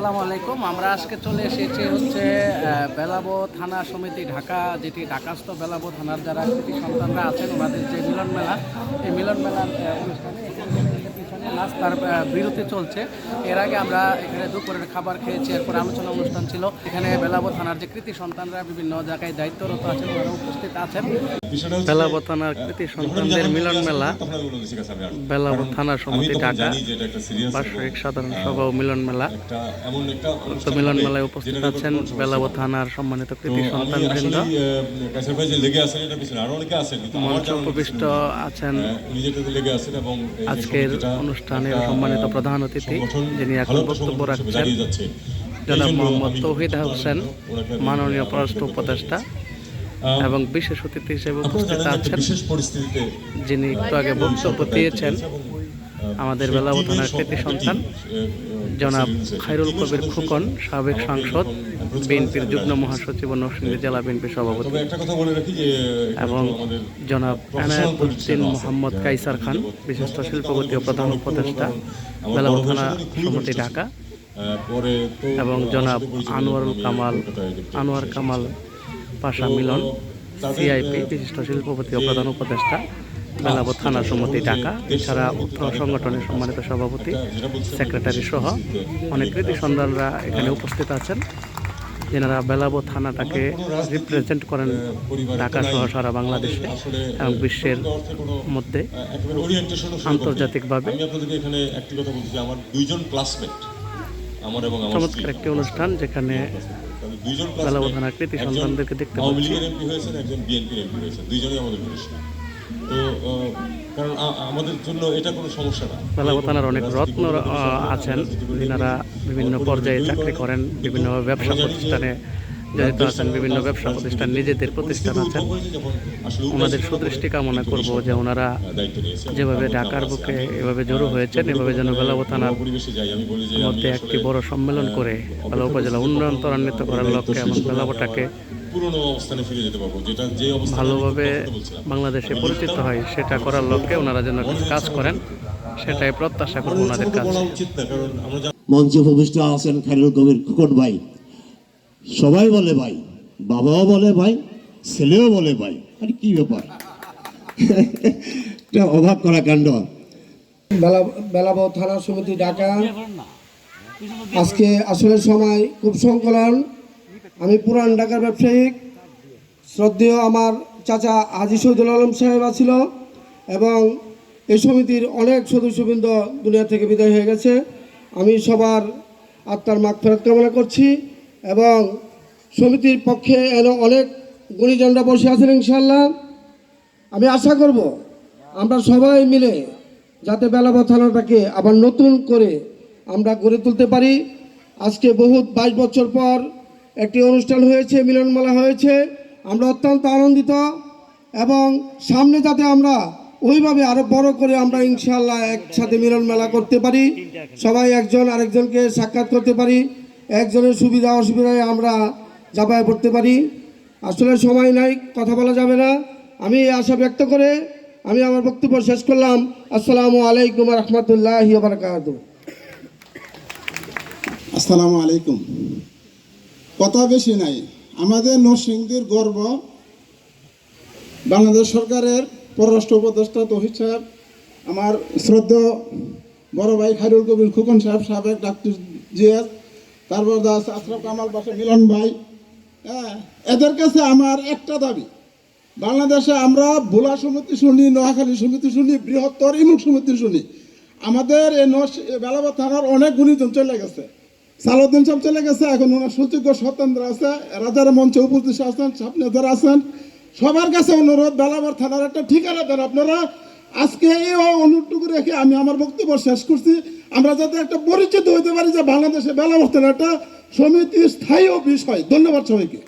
আসসালামু আলাইকুম। আমরা আজকে চলে এসেছি হচ্ছে বেলাবো থানা সমিতি ঢাকা, যেটি ঢাকাস্থ বেলাবো থানার যারা সন্তানরা আছেন, ওনাদের যে মিলন মেলা, এই মিলন মেলার অনুষ্ঠানে পিছনে নাস্তার আহ, বিরতি চলছে। এর আগে আমরা এখানে দুপুরের খাবার খেয়েছি এরপর আলোচনা অনুষ্ঠান ছিল। এখানে বেলাবো থানার যে কৃতি সন্তানরা বিভিন্ন জায়গায় দায়িত্বরত আছেন ওনারা উপস্থিত আছেন। বেলাবো থানার কৃতি সন্তানদের মিলন মেলা। বেলাবো থানা সমিতি ঢাকা বার্ষিক সাধারণ সভা ও মিলন মেলা। একটা এমন একটা তো অনুষ্ঠান মিলন মেলায় উপস্থিত আছেন বেলাবো থানার সম্মানিত কৃতি সন্তান বৃন্দ মঞ্চ উপবিষ্ট আছেন হ্যাঁ, আজকের অনুষ্ঠানের সম্মানিত প্রধান অতিথি যিনি এখন বক্তব্য রাখছেন। জনাব মোহাম্মদ তৌহিদ হোসেন, মাননীয় পররাষ্ট্র উপদেষ্টা এবং বিশেষ অতিথি হিসেবে উপস্থিত আছেন যিনি একটু আগে বক্তব্য দিয়েছেন আমাদের বেলাবো থানার কৃতি সন্তান জনাব খায়রুল কবির খুকন সাবেক সাংসদ বিএনপির যুগ্ম মহাসচিব ও নরসিংদী জেলা বিএনপির সভাপতি বলে এবং জনাব এনায়েতুদ্দিন মোহাম্মদ কাইসার খান বিশিষ্ট শিল্পপতি ও প্রধান উপদেষ্টা বেলাবো থানা সাথে খুবই সমিতি ঢাকা এবং জনাব আনোয়ারুল কামাল আনোয়ার কামাল পাশা মিলন সিআইপি বিশিষ্ট শিল্পপতি ও প্রধান উপদেষ্টা। বেলাবো থানা সমিতি ঢাকা এছাড়া উত্তর সংগঠনের সম্মানিত সভাপতি, সেক্রেটারি সহ অনেক কৃতি সন্তানরা এখানে উপস্থিত আছেন। যেনারা বেলাবো থানাটাকে রিপ্রেজেন্ট করেন ঢাকা সহ সারা বাংলাদেশে এবং বিশ্বের মধ্যে। আন্তর্জাতিকভাবে। চমৎকার একটি অনুষ্ঠান যেখানে বেলাবো থানার কৃতি সন্তানদেরকে দেখতে পাচ্ছি। তো কারণ আমাদের জন্য এটা কোনো সমস্যা না। থানার অনেক রত্ন আছেন। যিনারা বিভিন্ন পর্যায়ে চাকরি করেন বিভিন্ন ব্যবসা প্রতিষ্ঠানে জড়িত আছেন বিভিন্ন ব্যবসা প্রতিষ্ঠান, নিজেদের প্রতিষ্ঠান আছেন ওনাদের সুদৃষ্টি কামনা করব যে ওনারা যেভাবে ঢাকার বুকে এভাবে জড়ো হয়েছেন, এভাবে যেন বেলাবো থানার মধ্যে একটি বড় সম্মেলন করে বেলা উপজেলা উন্নয়ন ত্বরান্বিত করার লক্ষ্যে এবং বেলাবোটাকে ভালোভাবে বাংলাদেশে পরিচিত হয় সেটা করার লক্ষ্যে ওনারা যেন কাজ করেন, সেটাই প্রত্যাশা করব ওনাদের কাছে। মঞ্চে উপবিষ্ট আছেন খাইরুল কবির খোকন ভাই। সবাই বলে ভাই, বাবাও বলে ভাই, ছেলেও বলে ভাই। আরে কি ব্যাপার? এটা অবাক করা কাণ্ড। বেলা বেলাবো থানা সমিতি ঢাকা। আজকে আসলে সময় খুব সংকলন। আমি পুরান ঢাকার ব্যবসায়িক, শ্রদ্ধেয় আমার চাচা হাজি শহীদুল আলম সাহেব আছিল এবং এই সমিতির অনেক সদস্যবৃন্দ দুনিয়া থেকে বিদায় হয়ে গেছে। আমি সবার আত্মার মাগ ফেরত কামনা করছি। এবং সমিতির পক্ষে এন অনেক গুণীজনরা বসে আছেন ইনশাল্লাহ আমি আশা করব আমরা সবাই মিলে যাতে বেলাবা থানাটাকে আবার নতুন করে আমরা গড়ে তুলতে পারি। আজকে বহুত বাইশ বছর পর একটি অনুষ্ঠান হয়েছে, মিলনমেলা হয়েছে। আমরা অত্যন্ত আনন্দিত এবং সামনে যাতে আমরা ওইভাবে আরও বড় করে আমরা ইনশাল্লাহ একসাথে মিলন মেলা করতে পারি, সবাই একজন আরেকজনকে সাক্ষাৎ করতে পারি। একজনের সুবিধা অসুবিধায় আমরা জাপায় পড়তে পারি। আসলে সময় নাই, কথা বলা যাবে না। আমি এই আশা ব্যক্ত করে আমি আমার বক্তব্য শেষ করলাম। আসসালামু আলাইকুম রহমতুল্লাহ বারকাত আসসালামু আলাইকুম। কথা বেশি নাই। আমাদের নরসিংদীর গর্ব বাংলাদেশ সরকারের পররাষ্ট্র উপদেষ্টা তহিদ সাহেব, আমার শ্রদ্ধেয় বড় ভাই খাইরুল কবির খুকন সাহেব, সাবেক ডাক্তার জিএস তারপর দাস আশরাফ কামাল বাসা মিলন ভাই। হ্যাঁ এদের কাছে আমার একটা দাবি। বাংলাদেশে আমরা ভোলা সমিতি শুনি, নোয়াখালী সমিতি শুনি, বৃহত্তর ইমুক সমিতি শুনি। আমাদের এই বেলাবা থানার অনেক গুণীজন চলে গেছে। সালাউদ্দিন সব চলে গেছে, এখন ওনার সুযোগ্য স্বতন্ত্র আছে, রাজার মঞ্চে উপস্থিত আছেন সামনে যারা আছেন। সবার কাছে অনুরোধ, বেলাবার থানার একটা ঠিকানা দেন আপনারা। আজকে এই অনুরটুকু রেখে আমি আমার বক্তব্য শেষ করছি। আমরা যাতে একটা পরিচিত হইতে পারি যে বাংলাদেশে বেলা বস্তার একটা সমিতি স্থায়ী বিষয় ধন্যবাদ সবাইকে।